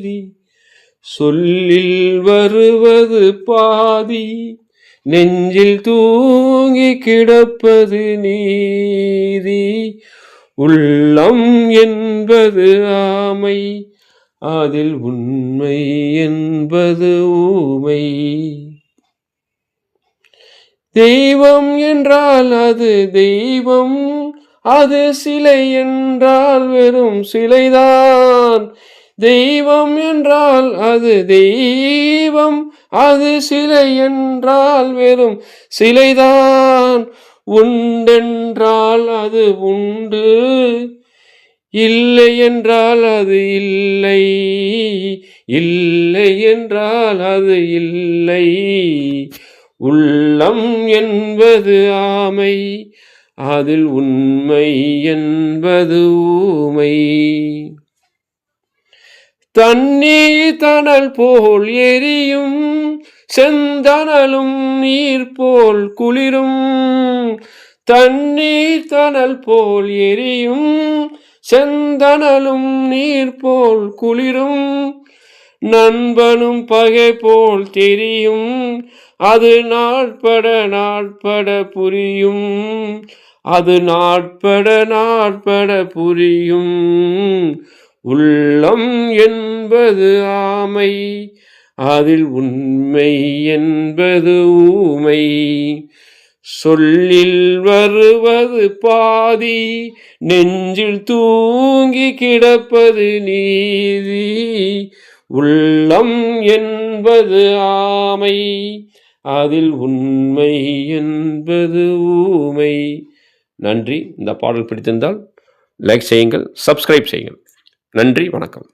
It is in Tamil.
நீதி சொல்லில் வருவது பாதி நெஞ்சில் தூங்கி கிடப்பது நீதி. உள்ளம் என்பது ஆமை அதில் உண்மை என்பது ஊமை. தெய்வம் என்றால் அது தெய்வம் அது சிலை என்றால் வெறும் சிலைதான். தெய்வம் என்றால் அது தெய்வம் அது சிலை என்றால் வெறும் சிலைதான். உண்டென்றால் அது உண்டு இல்லை என்றால் அது இல்லை இல்லை என்றால் அது இல்லை. உள்ளம் என்பது ஆமை அதில் உண்மை என்பது ஊமை. தண்ணீர் தணல் போல் எரியும் செந்தணலும் நீர் போல் குளிரும். தண்ணீர் தணல் போல் எரியும் செந்தணலும் நீர் போல் குளிரும். நண்பனும் பகை போல் தெரியும் அது நாட்பட நாட்பட புரியும். அது நாட்பட நாட்பட புரியும். உள்ளம் என்பது ஆமை அதில் உண்மை என்பது ஊமை. சொல்லில் வருவது பாதி நெஞ்சில் தூங்கி கிடப்பது நீதி. உள்ளம் என்பது ஆமை அதில் உண்மை என்பது ஊமை. நன்றி. இந்த பாடல் பிடித்திருந்தால் லைக் செய்யுங்கள் சப்ஸ்கிரைப் செய்யுங்கள். நன்றி வணக்கம்.